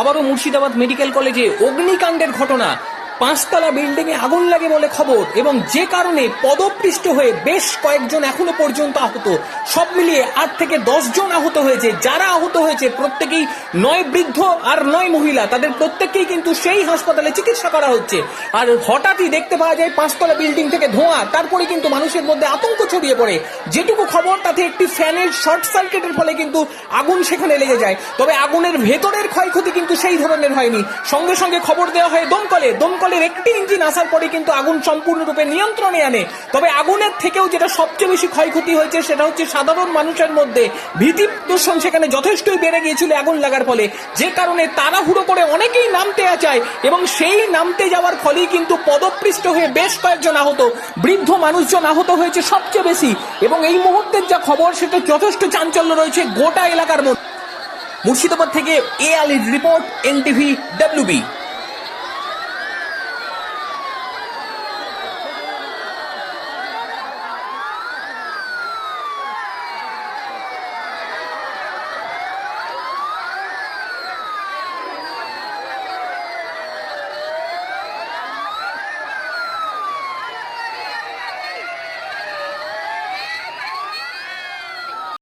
আবারও মুর্শিদাবাদ মেডিকেল কলেজে অগ্নিকাণ্ডের ঘটনা। পাঁচতলা বিল্ডিং এ আগুন লাগে বলে খবর এবং যে কারণে পদপৃষ্ট হয়ে বেশ কয়েকজন এখনও পর্যন্ত আহত। সব মিলিয়ে আট থেকে দশ জন আহত হয়েছে। যারা আহত হয়েছে, প্রত্যেকেই নয় বৃদ্ধ আর নয় মহিলা। তাদের প্রত্যেককেই কিন্তু সেই হাসপাতালে চিকিৎসা করা হচ্ছে। আর হঠাৎই দেখতে পাওয়া যায় পাঁচতলা বিল্ডিং থেকে ধোঁয়া। তারপরে কিন্তু মানুষের মধ্যে আতঙ্ক ছড়িয়ে পড়ে। যেটুকু খবর, তাতে একটি ফ্যানের শর্ট সার্কিটের ফলে কিন্তু আগুন সেখানে লেগে যায়। তবে আগুনের ভেতরের ক্ষয়ক্ষতি কিন্তু সেই ধরনের হয়নি। সঙ্গে সঙ্গে খবর দেওয়া হয় দমকলে দমকলের একটি ইঞ্জিন আসার পরে কিন্তু আগুন সম্পূর্ণরূপে নিয়ন্ত্রণে আনে। তবে আগুনের থেকেও যেটা সবচেয়ে বেশি ক্ষয়ক্ষতি হয়েছে, সেটা হচ্ছে সাধারণ মানুষের মধ্যে ভীতি দূষণ সেখানে যথেষ্টই বেড়ে গিয়েছিল আগুন লাগার ফলে। যে কারণে তাড়াহুড়ো করে অনেকেই নামতে চায় এবং সেই নামতে যাওয়ার ফলেই কিন্তু পদপৃষ্ট হয়ে বেশ কয়েকজন আহত, বৃদ্ধ মানুষজন আহত হয়েছে সবচেয়ে বেশি। এবং এই মুহূর্তের যা খবর, সেটা যথেষ্ট চাঞ্চল্য রয়েছে গোটা এলাকার মধ্যে। মুর্শিদাবাদ থেকে এ আলির রিপোর্ট, এনটিভি, ডাব্লিউবি।